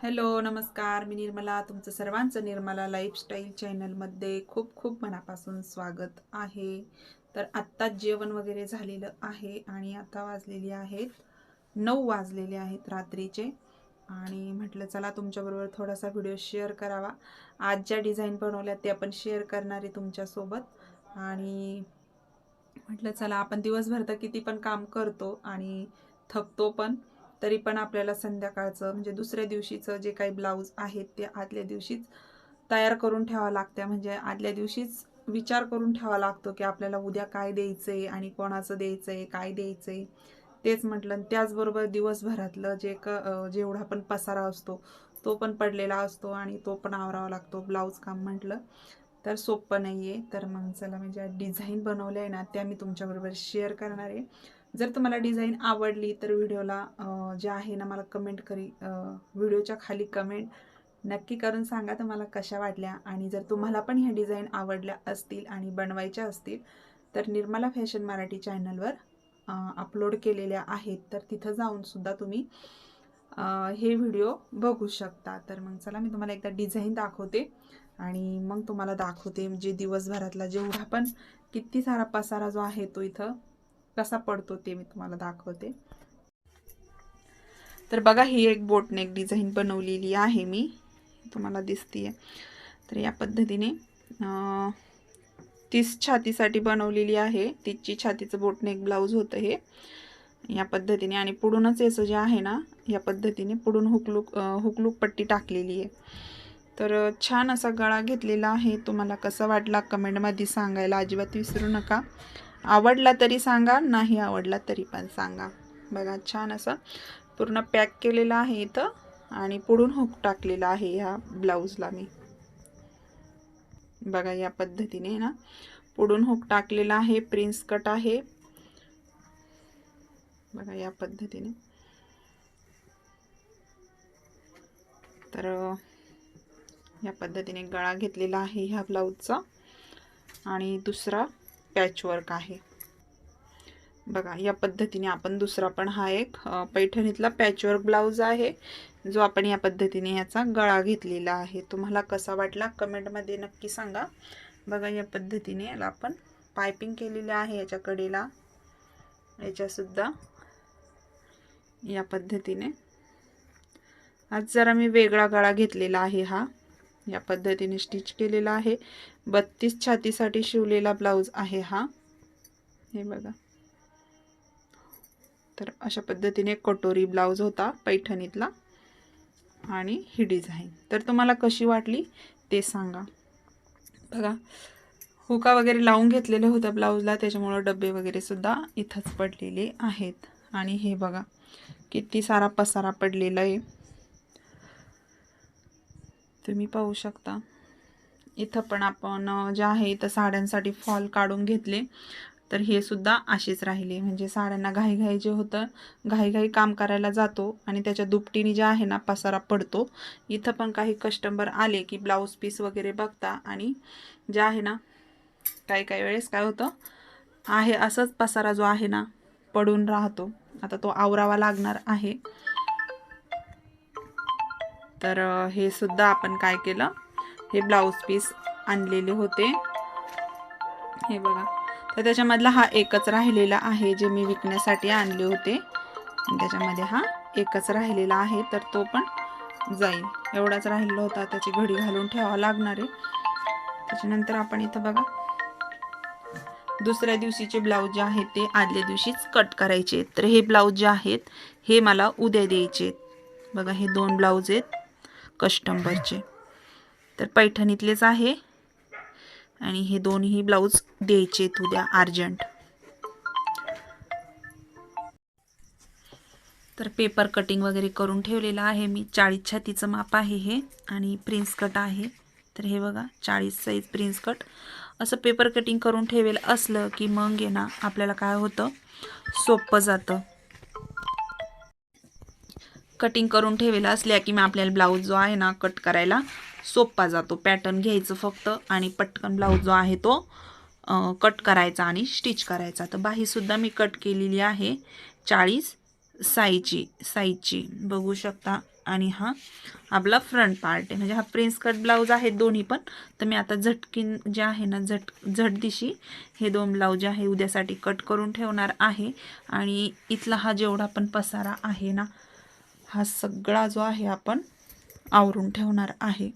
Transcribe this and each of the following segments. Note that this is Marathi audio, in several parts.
हॅलो नमस्कार. मी निर्मला तुमचं सर्वांचं निर्मला लाईफस्टाईल चॅनलमध्ये खूप खूप मनापासून स्वागत आहे. तर आत्ताच जेवण वगैरे झालेलं आहे आणि आता वाजलेली आहेत. नऊ वाजलेले आहेत रात्रीचे. आणि म्हटलं चला तुमच्याबरोबर थोडासा व्हिडिओ शेअर करावा. आज ज्या डिझाईन बनवल्या ते आपण शेअर करणार आहे तुमच्यासोबत. आणि म्हटलं चला आपण दिवसभर तर किती पण काम करतो आणि थकतो पण. तरी पण आपल्याला संध्याकाळचं म्हणजे दुसऱ्या दिवशीचं जे काही ब्लाऊज आहेत ते आदल्या दिवशीच तयार करून ठेवावं लागतं म्हणजे आदल्या दिवशीच विचार करून ठेवावा लागतो की आपल्याला उद्या काय द्यायचं आहे आणि कोणाचं द्यायचं आहे काय द्यायचं आहे तेच म्हटलं आणि त्याचबरोबर दिवसभरातलं जे क जेवढा पण पसारा असतो तो पण पडलेला असतो आणि तो पण आवरावा लागतो. ब्लाऊज काम म्हटलं तर सोपं नाही आहे तर मग चला मी ज्या डिझाईन बनवल्या आहे ना त्या मी तुमच्याबरोबर शेअर करणार आहे. जर तुम्हाला डिझाईन आवडली तर व्हिडिओला जे आहे ना मला कमेंट करी व्हिडिओच्या खाली कमेंट नक्की करून सांगा तुम्हाला कशा वाटल्या. आणि जर तुम्हाला पण ह्या डिझाईन आवडल्या असतील आणि बनवायच्या असतील तर निर्मला फॅशन मराठी चॅनलवर अपलोड केलेल्या आहेत. तर तिथं जाऊनसुद्धा तुम्ही हे व्हिडिओ बघू शकता. तर मग चला मी तुम्हाला एकदा डिझाईन दाखवते आणि मग तुम्हाला दाखवते म्हणजे दिवसभरातला जेवढा पण किती सारा पसारा जो आहे तो इथं. कसा पडतो ते मी तुम्हाला दाखवते. तर बघा ही एक बोटनेक डिझाईन बनवलेली आहे मी. तुम्हाला दिसतीये. तर या पद्धतीने तीस छातीसाठी बनवलेली आहे. तीसची छातीचं बोटनेक ब्लाऊज होतं हे. या पद्धतीने आणि पुढूनच याचं जे आहे ना या पद्धतीने पुढून हुकलूक हुकलूक पट्टी टाकलेली आहे. तर छान असा गळा घेतलेला आहे. तुम्हाला कसा वाटला कमेंटमध्ये सांगायला अजिबात विसरू नका. आवडला तरी सांगा नाही आवडला तरी पण सांगा. बघा छान असं पूर्ण पॅक केलेलं आहे इथं आणि पुढून हुक टाकलेला आहे ह्या ब्लाऊजला मी. बघा या पद्धतीने ना पुढून हुक टाकलेला आहे प्रिन्स कट आहे. बघा या पद्धतीने. तर या पद्धतीने गळा घेतलेला आहे ह्या ब्लाऊजचा. आणि दुसरा पॅचवर्क आहे. बघा या पद्धतीने आपण दुसरा पण हा एक पैठणीतला पॅचवर्क ब्लाऊज आहे जो आपण या पद्धतीने याचा गळा घेतलेला आहे. तुम्हाला कसा वाटला कमेंटमध्ये नक्की सांगा. बघा या पद्धतीने याला आपण पायपिंग केलेली आहे याच्या कडेला याच्यासुद्धा या पद्धतीने. आज जरा मी वेगळा गळा घेतलेला आहे हा. या पद्धतीने स्टिच केलेला आहे. बत्तीस छातीसाठी शिवलेला ब्लाऊज आहे हा. हे बघा. तर अशा पद्धतीने कटोरी ब्लाऊज होता पैठणीतला आणि ही डिझाईन. तर तुम्हाला कशी वाटली ते सांगा. बघा हुका वगैरे लावून घेतलेले होत्या ब्लाऊजला त्याच्यामुळं डबे वगैरे सुद्धा इथंच पडलेले आहेत. आणि हे बघा किती सारा पसारा पडलेला आहे. तुम्ही पाहू शकता. इथं पण आपण जे आहे इथं साड्यांसाठी फॉल काढून घेतले. तर हे सुद्धा असेच राहिले. म्हणजे साड्यांना घाईघाई जे होतं घाईघाई काम करायला जातो आणि त्याच्या दुपटीने जे आहे ना पसारा पडतो. इथं पण काही कस्टमर आले की ब्लाऊज पीस वगैरे बघता आणि जे आहे ना काही काही वेळेस काय होतं आहे असंच पसारा जो आहे ना पडून राहतो. आता तो आवरावा लागणार आहे. तर हे सुद्धा आपण काय केलं? हे ब्लाऊज पीस आणलेले होते. हे बघा. तर त्याच्यामधला हा एकच राहिलेला आहे जे मी विकण्यासाठी आणले होते. त्याच्यामध्ये हा एकच राहिलेला आहे तर तो पण जाईल. एवढाच राहिलेला होता. त्याची घडी घालून ठेवावं लागणार आहे. त्याच्यानंतर आपण इथं बघा. दुसऱ्या दिवशीचे ब्लाऊज जे आहेत ते आदल्या दिवशीच कट करायचे तर हे ब्लाऊज जे आहेत हे मला उद्या द्यायचे आहेत. बघा हे दोन ब्लाऊज आहेत. कस्टंबरचे तर पैठणीतलेच आहे. आणि हे दोन्ही ब्लाऊज द्यायचे तू उद्या अर्जंट. तर पेपर कटिंग वगैरे करून ठेवलेलं आहे मी. चाळीस छातीचं माप आहे हे आणि प्रिन्स कट आहे. तर हे बघा चाळीस साईज प्रिन्स कट. असं पेपर कटिंग करून ठेवेल असलं की मग आहे ना आपल्याला काय होतं? सोपं जातं. कटिंग करून ठेवेलं असल्या की मग आपल्याला ब्लाऊज जो आहे ना कट करायला सोपा जातो. पॅटर्न घ्यायचं फक्त आणि पटकन ब्लाऊज जो आहे तो कट करायचा आणि स्टिच करायचा. तर बाहीसुद्धा मी कट केलेली आहे चाळीस साईची साईजची. बघू शकता. आणि हा आपला फ्रंट पार्ट आहे. म्हणजे हा प्रिन्स कट ब्लाऊज आहे दोन्ही पण. तर मी आता झटकीन जे आहे ना झट झट दिशी हे दोन ब्लाऊज जे आहे उद्यासाठी कट करून ठेवणार आहे. आणि इथला हा जेवढा पण पसारा आहे ना हा सगळा जो आहे आपण आवरून ठेवणार आहे.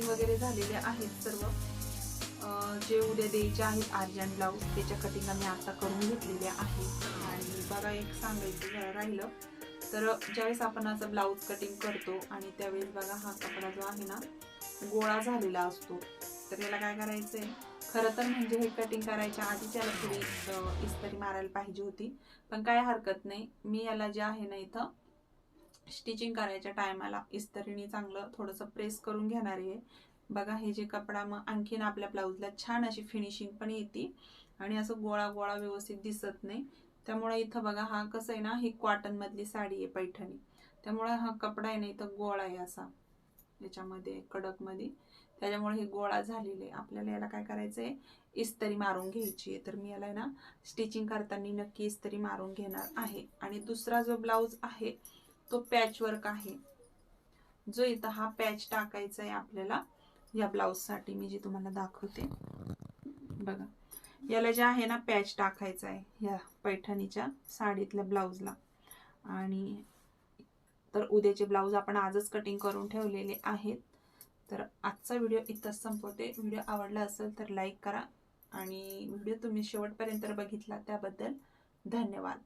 कटिंग वगैरे झालेले आहेत सर्व. जे उद्या द्यायचे आहेत अर्जंट ब्लाऊज त्याच्या कटिंग आम्ही आता करून घेतलेल्या आहेत. आणि बघा एक सांगायचं राहिलं तर ज्यावेळेस आपण असं ब्लाऊज कटिंग करतो आणि त्यावेळेस बघा हा कपडा जो आहे ना गोळा झालेला असतो. तर याला काय करायचं आहे खरं तर म्हणजे हे कटिंग करायच्या आधी त्याला थोडी इस्तरी मारायला पाहिजे होती. पण काय हरकत नाही. मी याला जे आहे ना इथं स्टिचिंग करायच्या टायमाला इस्तरीने चांगलं थोडंसं प्रेस करून घेणार आहे. बघा हे जे कपडा मग आणखीन आपल्या ब्लाऊजला छान अशी फिनिशिंग पण येते आणि असं गोळा गोळा व्यवस्थित दिसत नाही. त्यामुळे इथं बघा हा कसं आहे ना ही कॉटनमधली साडी आहे पैठणी. त्यामुळे हा कपडा आहे ना इथं गोळा आहे असा. याच्यामध्ये कडकमध्ये. त्याच्यामुळे हे गोळा झालेले आहे. आपल्याला याला काय करायचं आहे इस्त्री मारून घ्यायची आहे. तर मी याला आहे ना स्टिचिंग करताना नक्की इस्त्री मारून घेणार आहे. आणि दुसरा जो ब्लाऊज आहे तो पॅच वर्क आहे. जो इथं हा पॅच टाकायचा आहे आपल्याला या ब्लाऊजसाठी मी जे तुम्हाला दाखवते. बघा. याला जे आहे ना पॅच टाकायचा आहे या पैठणीच्या साडीतल्या ब्लाऊजला आणि तर उद्याचे ब्लाऊज आपण आजच कटिंग करून ठेवलेले आहेत. तर आजचा व्हिडिओ इथंच संपवते. व्हिडिओ आवडला असेल तर लाईक करा. आणि व्हिडिओ तुम्ही शेवटपर्यंत बघितला त्याबद्दल धन्यवाद.